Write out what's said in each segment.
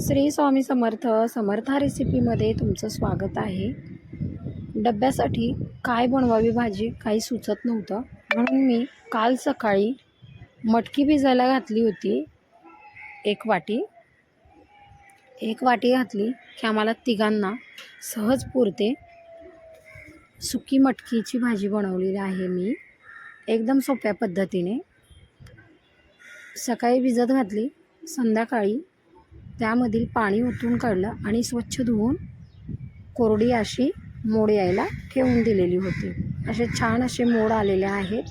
श्री स्वामी समर्थ समर्था रेसिपीमध्ये तुमचं स्वागत आहे. डब्यासाठी काय बनवावी भाजी काही सुचत नव्हतं. म्हणून मी काल सकाळी मटकी भिजायला घातली होती. एक वाटी. एक वाटी घातली की आम्हाला तिघांना सहज पुरते. सुकी मटकीची भाजी बनवलेली आहे मी. एकदम सोप्या पद्धतीने. सकाळी भिजत घातली. संध्याकाळी त्यामधील पाणी ओतून काढलं आणि स्वच्छ धुवून कोरडी अशी मोड यायला ठेवून दिलेली होती. असे छान असे मोड आलेले आहेत.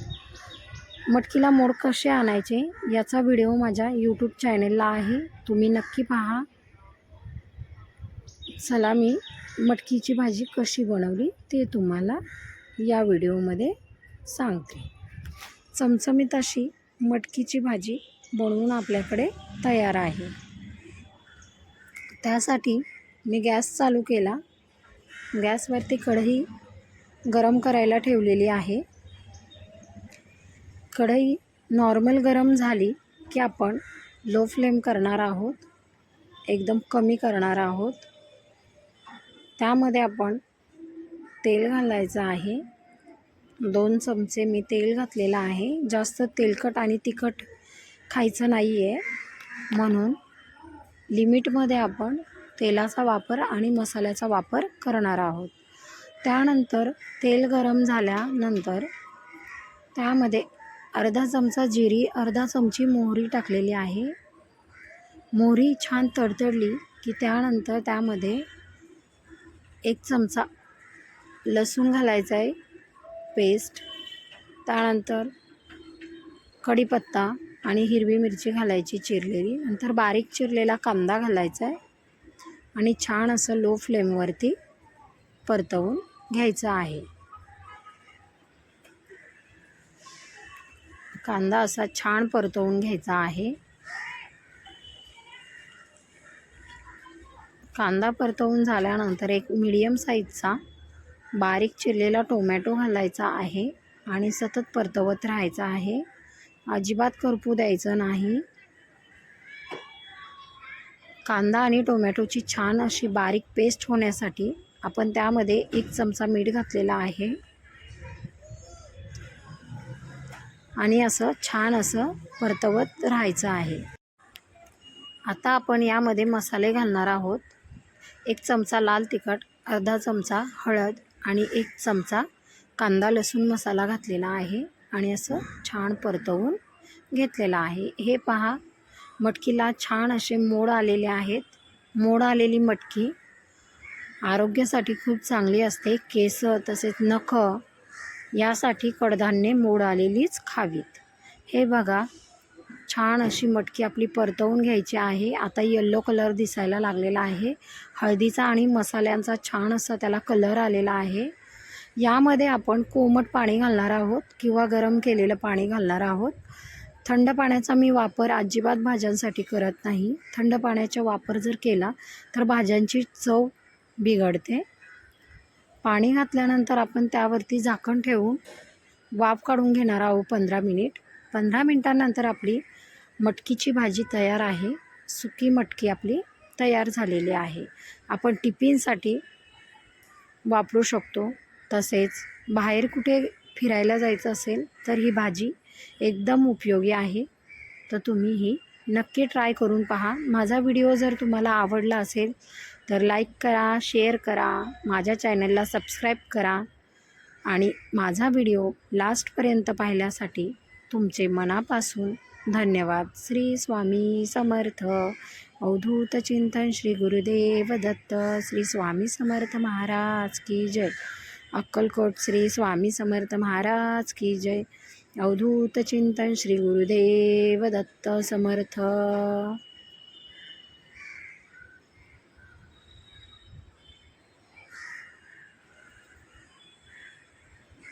मटकीला मोड कसे आणायचे याचा व्हिडिओ माझ्या यूट्यूब चॅनेलला आहे. तुम्ही नक्की पहा. चला मी मटकीची भाजी कशी बनवली ते तुम्हाला या व्हिडिओमध्ये सांगते. चमचमीत अशी मटकीची भाजी बनवून आपल्याकडे तयार आहे. त्यासाठी मी गॅस चालू केला. गॅसवरती कढई गरम करायला ठेवलेली आहे. कढई नॉर्मल गरम झाली की आपण लो फ्लेम करणार आहोत. एकदम कमी करणार आहोत. त्यामध्ये आपण तेल घालायचं आहे. दोन चमचे मी तेल घातलेलं आहे. जास्त तेलकट आणि तिखट खायचं नाही आहे म्हणून लिमिटमध्ये आपण तेलाचा वापर आणि मसाल्याचा वापर करणार आहोत. त्यानंतर तेल गरम झाल्यानंतर त्यामध्ये अर्धा चमचा जिरी अर्धा चमची मोहरी टाकलेली आहे. मोहरी छान तडतडली की त्यानंतर त्यामध्ये एक चमचा लसूण घालायचा आहे पेस्ट त्यानंतर कढीपत्ता आणि हिरवी मिरची घालायची चिरलेली. नंतर बारीक चिरलेला कांदा घालायचा आहे. आणि छान असं लो फ्लेमवरती परतवून घ्यायचं आहे. कांदा असा छान परतवून घ्यायचा आहे. कांदा परतवून झाल्यानंतर एक मीडियम साईजचा बारीक चिरलेला टोमॅटो घालायचा आहे. आणि सतत परतवत राहायचं आहे. अजिबात करपू द्यायचं नाही. कांदा आणि टोमॅटोची छान अशी बारीक पेस्ट होण्यासाठी आपण त्यामध्ये एक चमचा मीठ घातलेला आहे. आणि असं छान असं परतवत राहायचं आहे. आता आपण यामध्ये मसाले घालणार आहोत. एक चमचा लाल तिखट अर्धा चमचा हळद आणि एक चमचा कांदा लसूण मसाला घातलेला आहे. आणि असं छान परतवून घेतलेलं आहे. हे पहा मटकीला छान असे मोड आलेले आहेत. मोड आलेली मटकी आरोग्यासाठी खूप चांगली असते. केस तसेच नख यासाठी कडधान्ये मोड आलेलीच खावीत. हे बघा छान अशी मटकी आपली परतवून घ्यायची आहे. आता येल्लो कलर दिसायला लागलेला आहे. हळदीचा आणि मसाल्यांचा छान असा त्याला कलर आलेला आहे. यामध्ये आपण कोमट पाणी घालणार आहोत किंवा गरम केलेलं पाणी घालणार आहोत. थंड पाण्याचा मी वापर अजिबात भाज्यांसाठी करत नाही. थंड पाण्याचा वापर जर केला तर भाज्यांची चव बिघडते. पाणी घातल्यानंतर आपण त्यावरती झाकण ठेवून वाफ काढून घेणार आहोत पंधरा मिनिट. पंधरा मिनटानंतर आपली मटकीची भाजी तयार आहे. सुकी मटकी आपली तयार झालेली आहे. आपण टिफिनसाठी वापरू शकतो. तसेच बाहेर कुठे फिरायला जायचं असेल तर ही भाजी एकदम उपयोगी आहे. तर तुम्ही ही नक्की ट्राय करून पहा. माझा व्हिडिओ जर तुम्हाला आवडला असेल तर लाईक करा शेअर करा माझ्या चॅनलला सबस्क्राईब करा आणि माझा व्हिडिओ लास्टपर्यंत पाहिल्यासाठी तुमचे मनापासून धन्यवाद. श्री स्वामी समर्थ. अवधूत चिंतन श्री गुरुदेव दत्त. श्री स्वामी समर्थ महाराज की जय. अक्कलकोट श्री स्वामी समर्थ महाराज की जय. अवधूत चिंतन श्री गुरुदेव दत्त समर्थ.